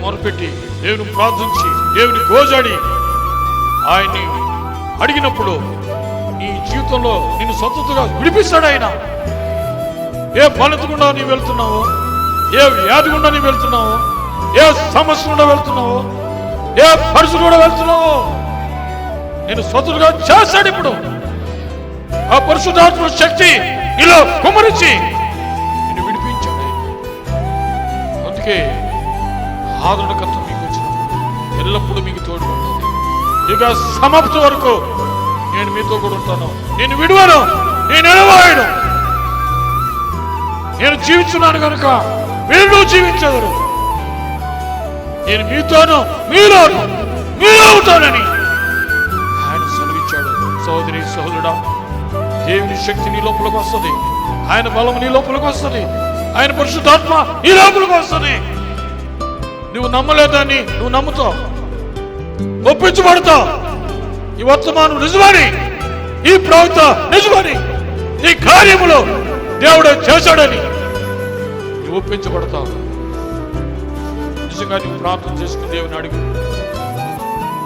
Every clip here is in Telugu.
మొరపెట్టి దేవుని ప్రార్థించి దేవుని గోజాడి ఆయన్ని అడిగినప్పుడు నీ జీవితంలో నిన్ను సొంతగా విడిపిస్తాడు ఆయన. ఏ బలత గుండా నీ వెళ్తున్నావో? ఏ వ్యాధి గుండా నీ వెళ్తున్నావో? ఏ సమస్య గుండా వెళ్తున్నావో? ఏ పరిస్థితి కూడా వెళ్తున్నావో? నేను స్వతులుగా చేస్తాడు ఇప్పుడు. ఆ పరిశుద్ధాత్మ శక్తి ఇలా కుమరించి నేను విడిపించాడు అందుకే ఆదరణకర్త మీకు వచ్చినప్పుడు ఎల్లప్పుడూ మీకు తోడు ఉంటుంది. ఇక సమాప్తి వరకు నేను మీతో కూడా ఉంటాను. నేను విడువను నేను ఎడవాయను నేను జీవిస్తున్నాను కనుక మీరు జీవించగలరు. నేను మీతోను మీలోను మీలో ఉంటానని ఆయన సెలవిచ్చాడు సహోదరి సహోదరుడా దేవుని శక్తి నీ లోపలికి వస్తుంది. ఆయన బలం నీ లోపలికి వస్తుంది. ఆయన పరిశుద్ధాత్మ నీ లోపలికి వస్తుంది. నువ్వు నమ్మలేదని నువ్వు నమ్ముతావు. ఒప్పించబడతావు ఈ వర్తమానం నిజమని ఈ ప్రవక్త నిజమని ఈ కార్యములో దేవుడు చేశాడని నువ్వు ఒప్పించబడతావు. నిజంగా నువ్వు ప్రార్థన చేసుకుని దేవుని అడిగి.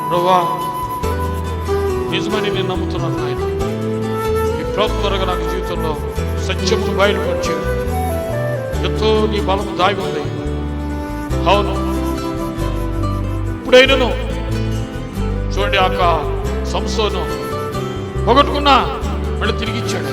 ప్రభా నిజమని నేను నమ్ముతున్నాను ఆయన ఈ ప్రభు త్వరగా నాకు జీవితంలో సత్యము బయలుపరిచే ఎంతో నీ బలం దాగి ఉంది. అవును ఎప్పుడైనాను? చూడండి ఆ సంస్థను పొగట్టుకున్నా మళ్ళీ తిరిగి ఇచ్చాడు.